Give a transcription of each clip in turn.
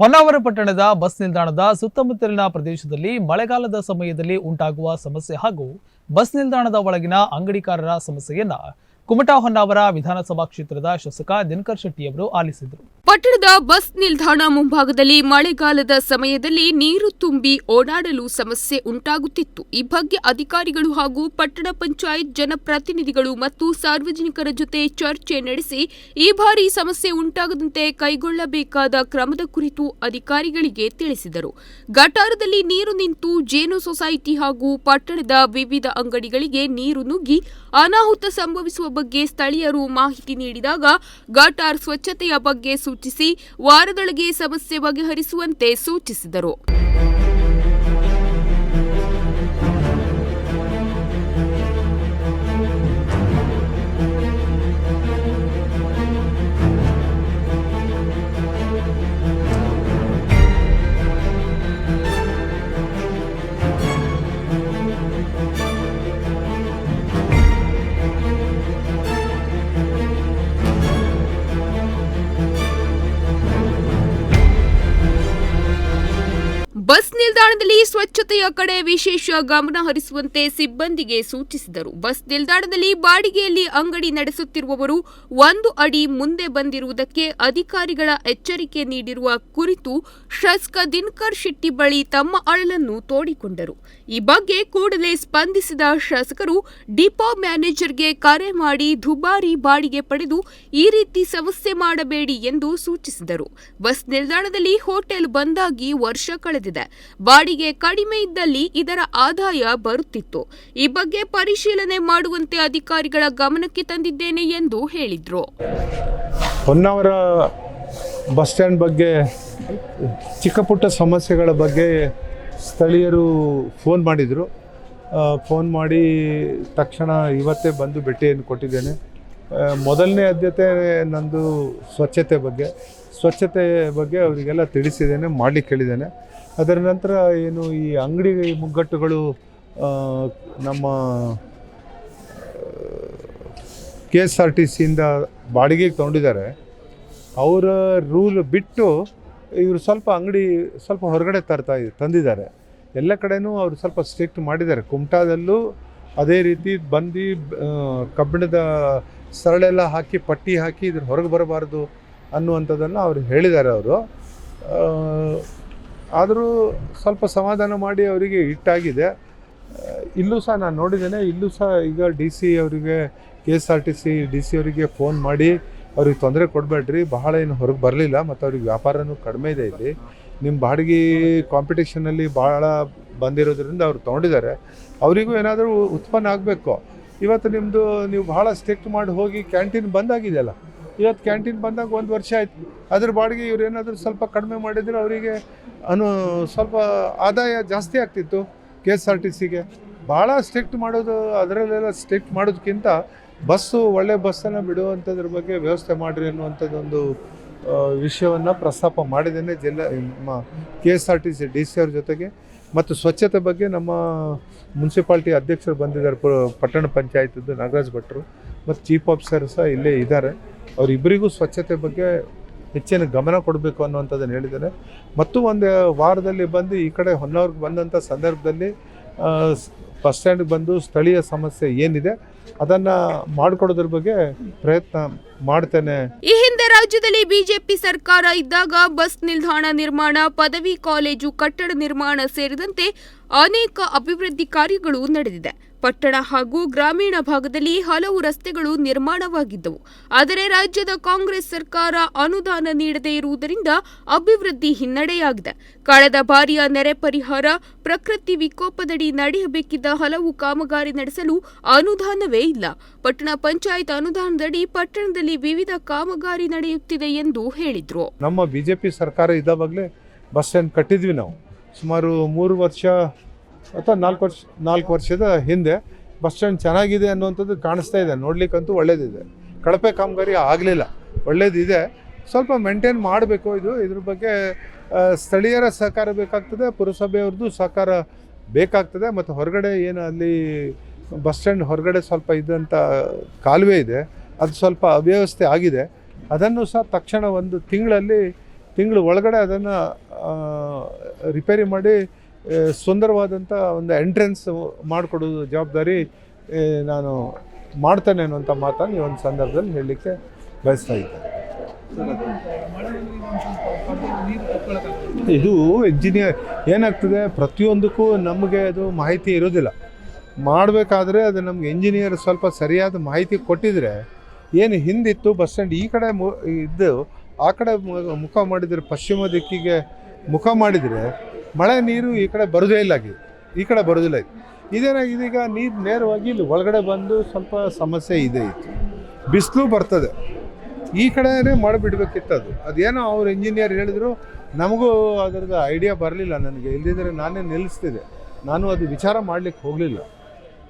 ಹೊನ್ನಾವರ ಪಟ್ಟಣದ ಬಸ್ ನಿಲ್ದಾಣದ ಸುತ್ತಮುತ್ತಲಿನ ಪ್ರದೇಶದಲ್ಲಿ ಮಳೆಗಾಲದ ಸಮಯದಲ್ಲಿ ಉಂಟಾಗುವ ಸಮಸ್ಯೆ ಹಾಗೂ ಬಸ್ ನಿಲ್ದಾಣದ ಒಳಗಿನ ಅಂಗಡಿಕಾರರ ಸಮಸ್ಯೆಯನ್ನ ಕುಮಟಾ ಹೊನ್ನಾವರ ವಿಧಾನಸಭಾ ಕ್ಷೇತ್ರದ ಶಾಸಕ ದಿನಕರ್ ಶೆಟ್ಟಿಯವರು ಆಲಿಸಿದರು. ಪಟ್ಟಣದ ಬಸ್ ನಿಲ್ದಾಣ ಮುಂಭಾಗದಲ್ಲಿ ಮಳೆಗಾಲದ ಸಮಯದಲ್ಲಿ ನೀರು ತುಂಬಿ ಓಡಾಡಲು ಸಮಸ್ಯೆ ಉಂಟಾಗುತ್ತಿತ್ತು. ಈ ಬಗ್ಗೆ ಅಧಿಕಾರಿಗಳು ಹಾಗೂ ಪಟ್ಟಣ ಪಂಚಾಯತ್ ಜನಪ್ರತಿನಿಧಿಗಳು ಮತ್ತು ಸಾರ್ವಜನಿಕರ ಜೊತೆ ಚರ್ಚೆ ನಡೆಸಿ ಈ ಬಾರಿ ಸಮಸ್ಯೆ ಉಂಟಾಗದಂತೆ ಕೈಗೊಳ್ಳಬೇಕಾದ ಕ್ರಮದ ಕುರಿತು ಅಧಿಕಾರಿಗಳಿಗೆ ತಿಳಿಸಿದರು. ಗಟಾರದಲ್ಲಿ ನೀರು ನಿಂತು ಜೇನು ಸೊಸೈಟಿ ಹಾಗೂ ಪಟ್ಟಣದ ವಿವಿಧ ಅಂಗಡಿಗಳಿಗೆ ನೀರು ನುಗ್ಗಿ ಅನಾಹುತ ಸಂಭವಿಸುವ ಬಗ್ಗೆ ಸ್ಥಳೀಯರು ಮಾಹಿತಿ ನೀಡಿದಾಗ ಗಟಾರ್ ಸ್ವಚ್ಛತೆಯ ಬಗ್ಗೆ ಸೂಚಿಸಿ ವಾರದೊಳಗೆ ಸಮಸ್ಯೆ ಬಗೆಹರಿಸುವಂತೆ ಸೂಚಿಸಿದರು. ನಿಲ್ದಾಣದಲ್ಲಿ ಸ್ವಚ್ಛತೆಯ ಕಡೆ ವಿಶೇಷ ಗಮನ ಹರಿಸುವಂತೆ ಸಿಬ್ಬಂದಿಗೆ ಸೂಚಿಸಿದರು. ಬಸ್ ನಿಲ್ದಾಣದಲ್ಲಿ ಬಾಡಿಗೆಯಲ್ಲಿ ಅಂಗಡಿ ನಡೆಸುತ್ತಿರುವವರು ಒಂದು ಅಡಿ ಮುಂದೆ ಬಂದಿರುವುದಕ್ಕೆ ಅಧಿಕಾರಿಗಳ ಎಚ್ಚರಿಕೆ ನೀಡಿರುವ ಕುರಿತು ಶಾಸಕ ದಿನಕರ್ ಶೆಟ್ಟಿ ಬಳಿ ತಮ್ಮ ಅಳಲನ್ನು ತೋಡಿಕೊಂಡರು. ಈ ಬಗ್ಗೆ ಕೂಡಲೇ ಸ್ಪಂದಿಸಿದ ಶಾಸಕರು, ಡಿಪೋ ಮ್ಯಾನೇಜರ್ಗೆ ಕರೆ ಮಾಡಿ ದುಬಾರಿ ಬಾಡಿಗೆ ಪಡೆದು ಈ ರೀತಿ ಸಮಸ್ಯೆ ಮಾಡಬೇಡಿ ಎಂದು ಸೂಚಿಸಿದರು. ಬಸ್ ನಿಲ್ದಾಣದಲ್ಲಿ ಹೋಟೆಲ್ ಬಂದಾಗಿ ವರ್ಷ ಕಳೆದಿದೆ. ಬಾಡಿಗೆ ಕಡಿಮೆ ಇದ್ದಲ್ಲಿ ಇದರ ಆದಾಯ ಬರುತ್ತಿತ್ತು. ಈ ಬಗ್ಗೆ ಪರಿಶೀಲನೆ ಮಾಡುವಂತೆ ಅಧಿಕಾರಿಗಳ ಗಮನಕ್ಕೆ ತಂದಿದ್ದೇನೆ ಎಂದು ಹೇಳಿದರು. ಹೊನ್ನಾವರ ಬಸ್ ಸ್ಟ್ಯಾಂಡ್ ಬಗ್ಗೆ ಚಿಕ್ಕ ಪುಟ್ಟ ಸಮಸ್ಯೆಗಳ ಬಗ್ಗೆ ಸ್ಥಳೀಯರು ಫೋನ್ ಮಾಡಿದರು. ಫೋನ್ ಮಾಡಿ ತಕ್ಷಣ ಇವತ್ತೇ ಬಂದು ಭೇಟಿಯನ್ನು ಕೊಟ್ಟಿದ್ದೇನೆ. ಮೊದಲನೇ ಆದ್ಯತೆ ನಂದು ಸ್ವಚ್ಛತೆ ಬಗ್ಗೆ. ಸ್ವಚ್ಛತೆ ಬಗ್ಗೆ ಅವರಿಗೆಲ್ಲ ತಿಳಿಸಿದ್ದೇನೆ, ಮಾಡಲಿಕ್ಕೆ ಹೇಳಿದ್ದೇನೆ. ಅದರ ನಂತರ ಏನು ಈ ಅಂಗಡಿ ಮುಗ್ಗಟ್ಟುಗಳು ನಮ್ಮ ಕೆ ಎಸ್ ಆರ್ ಟಿ ಸಿಯಿಂದ ಬಾಡಿಗೆಗೆ ತೊಗೊಂಡಿದ್ದಾರೆ. ಅವರ ರೂಲ್ ಬಿಟ್ಟು ಇವರು ಸ್ವಲ್ಪ ಅಂಗಡಿ ಸ್ವಲ್ಪ ಹೊರಗಡೆ ತರ್ತಾ ತಂದಿದ್ದಾರೆ. ಎಲ್ಲ ಕಡೆನೂ ಅವರು ಸ್ವಲ್ಪ ಸ್ಟ್ರಿಕ್ಟ್ ಮಾಡಿದ್ದಾರೆ. ಕುಮಟಾದಲ್ಲೂ ಅದೇ ರೀತಿ ಬಂದು ಕಬ್ಬಿಣದ ಸರಳೆಲ್ಲ ಹಾಕಿ, ಪಟ್ಟಿ ಹಾಕಿ ಇದ್ರ ಹೊರಗೆ ಬರಬಾರ್ದು ಅನ್ನುವಂಥದ್ದನ್ನು ಅವರು ಹೇಳಿದ್ದಾರೆ ಅವರು. ಆದರೂ ಸ್ವಲ್ಪ ಸಮಾಧಾನ ಮಾಡಿ ಅವರಿಗೆ ಇಟ್ಟಾಗಿದೆ ಇಲ್ಲೂ ಸಹ ನಾನು ನೋಡಿದ್ದೇನೆ, ಇಲ್ಲೂ ಸಹ ಈಗ ಡಿ ಸಿ ಅವರಿಗೆ, K S R T C D C ಅವರಿಗೆ ಫೋನ್ ಮಾಡಿ ಅವ್ರಿಗೆ ತೊಂದರೆ ಕೊಡಬೇಡ್ರಿ, ಬಹಳ ಏನು ಹೊರಗೆ ಬರಲಿಲ್ಲ, ಮತ್ತು ಅವ್ರಿಗೆ ವ್ಯಾಪಾರನೂ ಕಡಿಮೆ ಇದೆ ಇಲ್ಲಿ. ನಿಮ್ಮ ಬಾಡಿಗೆ ಕಾಂಪಿಟೇಷನಲ್ಲಿ ಭಾಳ ಬಂದಿರೋದ್ರಿಂದ ಅವ್ರು ತೊಗೊಂಡಿದ್ದಾರೆ. ಅವರಿಗೂ ಏನಾದರೂ ಉತ್ಪನ್ನ ಆಗಬೇಕು. ಇವತ್ತು ನಿಮ್ಮದು ನೀವು ಭಾಳ ಸ್ಟ್ರಿಕ್ಟ್ ಮಾಡಿ ಹೋಗಿ ಕ್ಯಾಂಟೀನ್ ಬಂದಾಗಿದೆಯಲ್ಲ ಇವತ್ತು ಕ್ಯಾಂಟೀನ್ ಬಂದಾಗ ಒಂದು ವರ್ಷ ಆಯಿತು. ಅದ್ರ ಬಾಡಿಗೆ ಇವ್ರು ಏನಾದರೂ ಸ್ವಲ್ಪ ಕಡಿಮೆ ಮಾಡಿದರೆ ಅವರಿಗೆ ಅನು ಸ್ವಲ್ಪ ಆದಾಯ ಜಾಸ್ತಿ ಆಗ್ತಿತ್ತು ಕೆ ಎಸ್ ಆರ್ ಟಿ ಸಿಗೆ. ಭಾಳ ಸ್ಟ್ರಿಕ್ಟ್ ಮಾಡೋದು, ಅದರಲ್ಲೆಲ್ಲ ಸ್ಟ್ರಿಕ್ಟ್ ಮಾಡೋದಕ್ಕಿಂತ ಬಸ್ಸು ಒಳ್ಳೆ ಬಸ್ಸನ್ನು ಬಿಡುವಂಥದ್ರ ಬಗ್ಗೆ ವ್ಯವಸ್ಥೆ ಮಾಡಿರಿ ಅನ್ನುವಂಥದ್ದೊಂದು ವಿಷಯವನ್ನು ಪ್ರಸ್ತಾಪ ಮಾಡಿದ್ದೇನೆ ಜಿಲ್ಲಾ ನಮ್ಮ K S R T C D C ಅವ್ರ ಜೊತೆಗೆ. ಮತ್ತು ಸ್ವಚ್ಛತೆ ಬಗ್ಗೆ ನಮ್ಮ ಮುನ್ಸಿಪಾಲ್ಟಿ ಅಧ್ಯಕ್ಷರು ಬಂದಿದ್ದಾರೆ ಪಟ್ಟಣ ಪಂಚಾಯತದ್ದು ನಾಗರಾಜ್ ಭಟ್ರು. ಮತ್ತು ಚೀಫ್ ಆಫೀಸರ್ ಸಹ ಇಲ್ಲೇ ಇದ್ದಾರೆ. ಅವರಿಬ್ಬರಿಗೂ ಸ್ವಚ್ಛತೆ ಬಗ್ಗೆ ಹೆಚ್ಚಿನ ಗಮನ ಕೊಡಬೇಕು ಅನ್ನುವಂಥದ್ದನ್ನು ಹೇಳಿದ್ದಾರೆ ಮತ್ತು ಒಂದು ವಾರದಲ್ಲಿ ಬಂದು ಈ ಕಡೆ ಹೊನ್ನಾವರ್ಗೆ ಬಂದಂಥ ಸಂದರ್ಭದಲ್ಲಿ ಬಸ್ ಸ್ಟ್ಯಾಂಡ್ಗೆ ಬಂದು ಸ್ಥಳೀಯ ಸಮಸ್ಯೆ ಏನಿದೆ ಅದನ್ನು ಮಾಡಿಕೊಡೋದ್ರ ಬಗ್ಗೆ ಪ್ರಯತ್ನ ಮಾಡ್ತೇನೆ. ಈ ಹಿಂದೆ ರಾಜ್ಯದಲ್ಲಿ ಬಿಜೆಪಿ ಸರ್ಕಾರ ಇದ್ದಾಗ ಬಸ್ ನಿಲ್ದಾಣ ನಿರ್ಮಾಣ, ಪದವಿ ಕಾಲೇಜು, ಕಟ್ಟಡ ನಿರ್ಮಾಣ ಸೇರಿದಂತೆ ಅನೇಕ ಅಭಿವೃದ್ಧಿ ಕಾರ್ಯಗಳು ನಡೆದಿದೆ. ಪಟ್ಟಣ ಹಾಗೂ ಗ್ರಾಮೀಣ ಭಾಗದಲ್ಲಿ ಹಲವು ರಸ್ತೆಗಳು ನಿರ್ಮಾಣವಾಗಿದ್ದವು. ಆದರೆ ರಾಜ್ಯದ ಕಾಂಗ್ರೆಸ್ ಸರ್ಕಾರ ಅನುದಾನ ನೀಡದೇ ಇರುವುದರಿಂದ ಅಭಿವೃದ್ಧಿ ಹಿನ್ನಡೆಯಾಗಿದೆ. ಕಳೆದ ಬಾರಿಯ ನೆರೆ ಪರಿಹಾರ, ಪ್ರಕೃತಿ ವಿಕೋಪದಡಿ ನಡೆಯಬೇಕಿದ್ದ ಹಲವು ಕಾಮಗಾರಿ ನಡೆಸಲು ಅನುದಾನವೇ ಇಲ್ಲ. ಪಟ್ಟಣ ಪಂಚಾಯತ್ ಅನುದಾನದಡಿ ಪಟ್ಟಣದಲ್ಲಿ ವಿವಿಧ ಕಾಮಗಾರಿ ನಡೆಯುತ್ತಿದೆ ಎಂದು ಹೇಳಿದ್ರು. ನಮ್ಮ ಬಿಜೆಪಿ ಸರ್ಕಾರ ಇದ್ದಾವಾಗಲೇ ಬಸ್ ಸ್ಟ್ಯಾಂಡ್ ಕಟ್ಟಿದ್ವಿ ನಾವು. ಸುಮಾರು ಮೂರು ವರ್ಷ ಅಥವಾ ನಾಲ್ಕು ವರ್ಷ, ನಾಲ್ಕು ವರ್ಷದ ಹಿಂದೆ ಬಸ್ ಸ್ಟ್ಯಾಂಡ್ ಚೆನ್ನಾಗಿದೆ ಅನ್ನುವಂಥದ್ದು ಕಾಣಿಸ್ತಾ ಇದೆ. ನೋಡ್ಲಿಕ್ಕಂತೂ ಒಳ್ಳೇದಿದೆ. ಕಳಪೆ ಕಾಮಗಾರಿ ಆಗಲಿಲ್ಲ. ಒಳ್ಳೇದಿದೆ. ಸ್ವಲ್ಪ ಮೇಂಟೈನ್ ಮಾಡಬೇಕು ಇದು. ಇದ್ರ ಬಗ್ಗೆ ಸ್ಥಳೀಯರ ಸಹಕಾರ ಬೇಕಾಗ್ತದೆ, ಪುರಸಭೆಯವ್ರದ್ದು ಸಹಕಾರ ಬೇಕಾಗ್ತದೆ, ಮತ್ತು ಹೊರಗಡೆ ಏನು ಅಲ್ಲಿ ಬಸ್ ಸ್ಟ್ಯಾಂಡ್ ಹೊರಗಡೆ ಸ್ವಲ್ಪ ಇದ್ದಂಥ ಕಾಲುವೆ ಇದೆ. ಅದು ಸ್ವಲ್ಪ ಅವ್ಯವಸ್ಥೆ ಆಗಿದೆ. ಅದನ್ನು ಸಹ ತಕ್ಷಣ ಒಂದು ತಿಂಗಳಲ್ಲಿ, ತಿಂಗಳು ಒಳಗಡೆ ಅದನ್ನು ರಿಪೇರಿ ಮಾಡಿ ಸುಂದರವಾದಂಥ ಒಂದು ಎಂಟ್ರೆನ್ಸ್ ಮಾಡಿಕೊಡೋದು ಜವಾಬ್ದಾರಿ ನಾನು ಮಾಡ್ತೇನೆ ಅನ್ನುವಂಥ ಮಾತನ್ನು ಈ ಒಂದು ಸಂದರ್ಭದಲ್ಲಿ ಹೇಳಲಿಕ್ಕೆ ಬಯಸ್ತಾ ಇದ್ದೆ ಇದು ಇಂಜಿನಿಯರ್ ಏನಾಗ್ತದೆ, ಪ್ರತಿಯೊಂದಕ್ಕೂ ನಮಗೆ ಅದು ಮಾಹಿತಿ ಇರೋದಿಲ್ಲ. ಮಾಡಬೇಕಾದ್ರೆ ಅದು ನಮ್ಗೆ ಇಂಜಿನಿಯರ್ ಸ್ವಲ್ಪ ಸರಿಯಾದ ಮಾಹಿತಿ ಕೊಟ್ಟಿದ್ರೆ, ಏನು ಹಿಂದಿತ್ತು ಬಸ್ ಸ್ಟ್ಯಾಂಡ್ ಈ ಕಡೆ ಮು ಇದ್ದು ಆ ಕಡೆ ಮುಖ ಮಾಡಿದರೆ, ಪಶ್ಚಿಮ ದಿಕ್ಕಿಗೆ ಮುಖ ಮಾಡಿದರೆ ಮಳೆ ನೀರು ಈ ಕಡೆ ಬರೋದೇ ಇಲ್ಲ ಆಗಿ ಈ ಕಡೆ ಬರೋದಿಲ್ಲ ಇದು ಇದೇನಾಗಿದೆ ಈಗ ನೀರು ನೇರವಾಗಿ ಇಲ್ಲಿ ಒಳಗಡೆ ಬಂದು ಸ್ವಲ್ಪ ಸಮಸ್ಯೆ ಇದೆ ಇತ್ತು ಬಿಸಿಲು ಬರ್ತದೆ. ಈ ಕಡೆನೇ ಮಾಡಿಬಿಡ್ಬೇಕಿತ್ತು ಅದು. ಅದೇನೋ ಅವ್ರು ಇಂಜಿನಿಯರ್ ಹೇಳಿದ್ರು, ನಮಗೂ ಅದರದ್ದು ಐಡಿಯಾ ಬರಲಿಲ್ಲ ನನಗೆ. ಇಲ್ಲದಿದ್ದರೆ ನಾನೇ ನಿಲ್ಲಿಸ್ತಿದ್ದೆ ನಾನು ಅದು ವಿಚಾರ ಮಾಡಲಿಕ್ಕೆ ಹೋಗಲಿಲ್ಲ.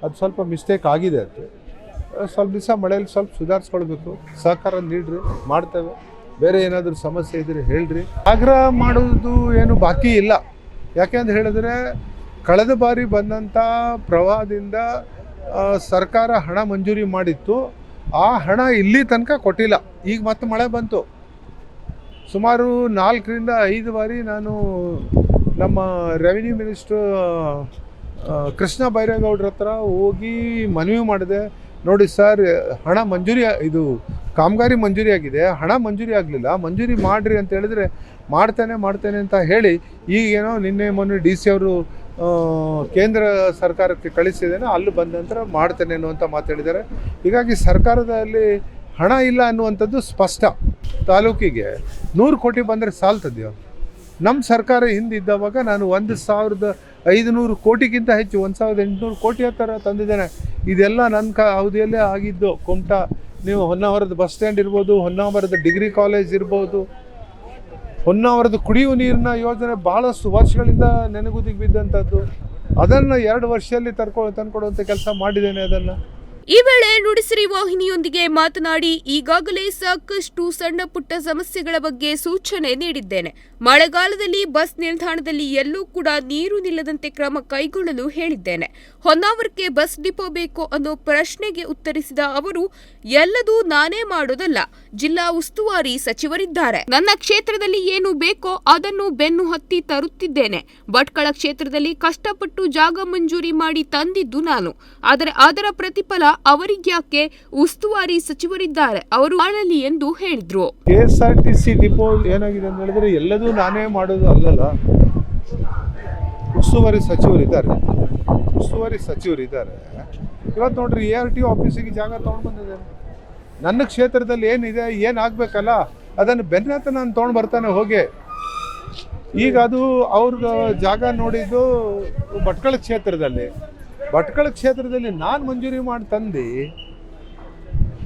ಅದು ಸ್ವಲ್ಪ ಮಿಸ್ಟೇಕ್ ಆಗಿದೆ ಅದು. ಸ್ವಲ್ಪ ದಿವಸ ಮಳೆಯಲ್ಲಿ ಸ್ವಲ್ಪ ಸುಧಾರಿಸ್ಕೊಳ್ಬೇಕು. ಸಹಕಾರ ನೀಡ್ರಿ, ಮಾಡ್ತೇವೆ. ಬೇರೆ ಏನಾದರೂ ಸಮಸ್ಯೆ ಇದ್ದರೆ ಹೇಳ್ರಿ. ಆಗ್ರಹ ಮಾಡೋದು ಏನು ಬಾಕಿ ಇಲ್ಲ. ಯಾಕೆಂತ ಹೇಳಿದ್ರೆ ಕಳೆದ ಬಾರಿ ಬಂದಂಥ ಪ್ರವಾಹದಿಂದ ಸರ್ಕಾರ ಹಣ ಮಂಜೂರಿ ಮಾಡಿತ್ತು. ಆ ಹಣ ಇಲ್ಲಿ ತನಕ ಕೊಟ್ಟಿಲ್ಲ. ಈಗ ಮತ್ತೆ ಮಳೆ ಬಂತು. ಸುಮಾರು ನಾಲ್ಕರಿಂದ ಐದು ಬಾರಿ ನಾನು ನಮ್ಮ ರೆವಿನ್ಯೂ ಮಿನಿಸ್ಟ್ರು ಕೃಷ್ಣ ಬೈರೇಗೌಡ್ರ ಹತ್ರ ಹೋಗಿ ಮನವಿ ಮಾಡಿದೆ. ನೋಡಿ ಸರ್, ಹಣ ಮಂಜೂರಿ ಇದು ಕಾಮಗಾರಿ ಮಂಜೂರಿ ಆಗಿದೆ. ಹಣ ಮಂಜೂರಿ ಆಗಲಿಲ್ಲ. ಮಂಜೂರಿ ಮಾಡಿರಿ ಅಂತ ಹೇಳಿದ್ರೆ ಮಾಡ್ತೇನೆ ಮಾಡ್ತೇನೆ ಅಂತ ಹೇಳಿ ಈಗೇನೋ ನಿನ್ನೆ ಮೊನ್ನೆ ಡಿ ಸಿ ಅವರು ಕೇಂದ್ರ ಸರ್ಕಾರಕ್ಕೆ ಕಳಿಸಿದ್ದೇನೆ. ಅಲ್ಲಿ ಬಂದ ನಂತರ ಮಾಡ್ತೇನೆ ಅನ್ನುವಂಥ ಮಾತಾಡಿದ್ದಾರೆ ಹೀಗಾಗಿ ಸರ್ಕಾರದಲ್ಲಿ ಹಣ ಇಲ್ಲ ಅನ್ನುವಂಥದ್ದು ಸ್ಪಷ್ಟ. ತಾಲೂಕಿಗೆ ನೂರು ಕೋಟಿ ಬಂದರೆ ಸಾಲ್ತದೆಯೋ? ನಮ್ಮ ಸರ್ಕಾರ ಹಿಂದಿದ್ದವಾಗ ನಾನು ಒಂದು ಸಾವಿರದ ಐದುನೂರು ಕೋಟಿಗಿಂತ ಹೆಚ್ಚು, ಒಂದು ಸಾವಿರದ ಎಂಟುನೂರು ಕೋಟಿ ಹತ್ತಿರ ತಂದಿದ್ದೇನೆ. ಇದೆಲ್ಲ ನನ್ನ ಕ, ಅವಧಿಯಲ್ಲೇ ಆಗಿದ್ದು. ಕುಮಟಾ, ನೀವು ಹೊನ್ನಾವರದ ಬಸ್ ಸ್ಟ್ಯಾಂಡ್ ಇರ್ಬೋದು, ಹೊನ್ನಾವರದ ಡಿಗ್ರಿ ಕಾಲೇಜ್ ಇರ್ಬೋದು. ಹೊನ್ನಾವರದ ಕುಡಿಯುವ ನೀರಿನ ಯೋಜನೆ ಭಾಳಷ್ಟು ವರ್ಷಗಳಿಂದ ನೆನಗುದಿಗೆ ಬಿದ್ದಂಥದ್ದು. ಅದನ್ನು ಎರಡು ವರ್ಷದಲ್ಲಿ ತರ್ಕೊ ತಂದುಕೊಡುವಂಥ ಕೆಲಸ ಮಾಡಿದ್ದೇನೆ ಅದನ್ನು. ಈ ವೇಳೆ ನುಡಿಸಿರಿ ವಾಹಿನಿಯೊಂದಿಗೆ ಮಾತನಾಡಿ ಈಗಾಗಲೇ ಸಾಕಷ್ಟು ಸಣ್ಣ ಪುಟ್ಟ ಸಮಸ್ಯೆಗಳ ಬಗ್ಗೆ ಸೂಚನೆ ನೀಡಿದ್ದೇನೆ. ಮಳೆಗಾಲದಲ್ಲಿ ಬಸ್ ನಿಲ್ದಾಣದಲ್ಲಿ ಎಲ್ಲೂ ಕೂಡ ನೀರು ನಿಲ್ಲದಂತೆ ಕ್ರಮ ಕೈಗೊಳ್ಳಲು ಹೇಳಿದ್ದೇನೆ. ಹೊನ್ನಾವರಕ್ಕೆ ಬಸ್ ಡಿಪೋ ಬೇಕು ಅನ್ನೋ ಪ್ರಶ್ನೆಗೆ ಉತ್ತರಿಸಿದ ಅವರು, ಎಲ್ಲದೂ ನಾನೇ ಮಾಡೋದಲ್ಲ, ಜಿಲ್ಲಾ ಉಸ್ತುವಾರಿ ಸಚಿವರಿದ್ದಾರೆ. ನನ್ನ ಕ್ಷೇತ್ರದಲ್ಲಿ ಏನು ಬೇಕೋ ಅದನ್ನು ಬೆನ್ನು ಹತ್ತಿ ತರುತ್ತಿದ್ದೇನೆ. ಭಟ್ಕಳ ಕ್ಷೇತ್ರದಲ್ಲಿ ಕಷ್ಟಪಟ್ಟು ಜಾಗ ಮಂಜೂರಿ ಮಾಡಿ ತಂದಿದ್ದು ನಾನು. ಆದರೆ ಅದರ ಪ್ರತಿಫಲ ಅವರಿಗ್ಯಾಕೆ ಉಸ್ತುವಾರಿ ಸಚಿವರಿದ್ದಾರೆ? ಅವರು ಮಾಡಲಿ ಎಂದು ಹೇಳಿದ್ರು. K S R T C depot ಏನಾಗಿದೆ ಅಂತ ಹೇಳಿದ್ರೆ ಎಲ್ಲದೂ ನಾನೇ ಮಾಡೋದು ಅಲ್ಲಲ್ಲ. ಉಸ್ತುವಾರಿ ಸಚಿವರಿದ್ದಾರೆ. ಉಸ್ತುವಾರಿ ಸಚಿವರಿದ್ದಾರೆ. ಇವತ್ತು ನೋಡ್ರಿ ಎ ಆರ್ ಟಿ ಆಫೀಸಿಗೆ ಜಾಗ ತೊಗೊಂಡು ನನ್ನ ಕ್ಷೇತ್ರದಲ್ಲಿ ಏನಿದೆ, ಏನಾಗಬೇಕಲ್ಲ? ಅದನ್ನು ಬೆನ್ನತ್ತ ನಾನು ತೊಗೊಂಡು ಬರ್ತಾನೆ ಹೋಗಿ. ಈಗ ಅದು ಅವ್ರಿಗೆ ಜಾಗ ನೋಡಿದ್ದು ಭಟ್ಕಳ ಕ್ಷೇತ್ರದಲ್ಲಿ. ಭಟ್ಕಳ ಕ್ಷೇತ್ರದಲ್ಲಿ ನಾನು ಮಂಜೂರಿ ಮಾಡಿ ತಂದು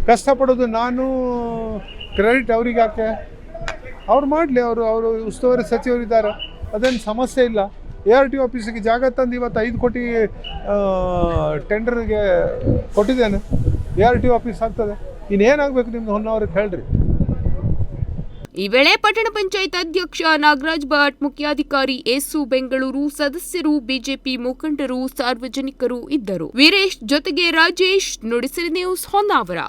ಕಷ್ಟಪಡೋದು ನಾನು ಕ್ರೆಡಿಟ್ ಅವ್ರಿಗೆ ಯಾಕೆ? ಅವ್ರು ಮಾಡಲಿ, ಅವರು ಅವರು ಉಸ್ತುವಾರಿ ಸಚಿವರಿದ್ದಾರೆ ಅದೇನು ಸಮಸ್ಯೆ ಇಲ್ಲ. ಎ ಆರ್ ಟಿ ಆಫೀಸಿಗೆ ಜಾಗ ತಂದು ಇವತ್ತು ಐದು ಕೋಟಿ ಟೆಂಡರ್ಗೆ ಕೊಟ್ಟಿದ್ದೇನೆ. ಎ ಆರ್ ಟಿ ಆಫೀಸ್ ಆಗ್ತದೆ. ಇನ್ನೇನಾಗಬೇಕು ನಿಮ್ದು ಹೊನ್ನವ್ರಿಗೆ ಹೇಳ್ರಿ. ಈ ವೇಳೆ ಪಟ್ಟಣ ಪಂಚಾಯತ್ ಅಧ್ಯಕ್ಷ ನಾಗರಾಜ್ ಭಟ್, ಮುಖ್ಯಾಧಿಕಾರಿ ಏಸು ಬೆಂಗಳೂರು, ಸದಸ್ಯರು, ಬಿಜೆಪಿ ಮುಖಂಡರು, ಸಾರ್ವಜನಿಕರು ಇದ್ದರು. ವೀರೇಶ್ ಜೊತೆಗೆ ರಾಜೇಶ್, ನುಡಿಸಿರಿ ನ್ಯೂಸ್ ಹೊನ್ನಾವರ.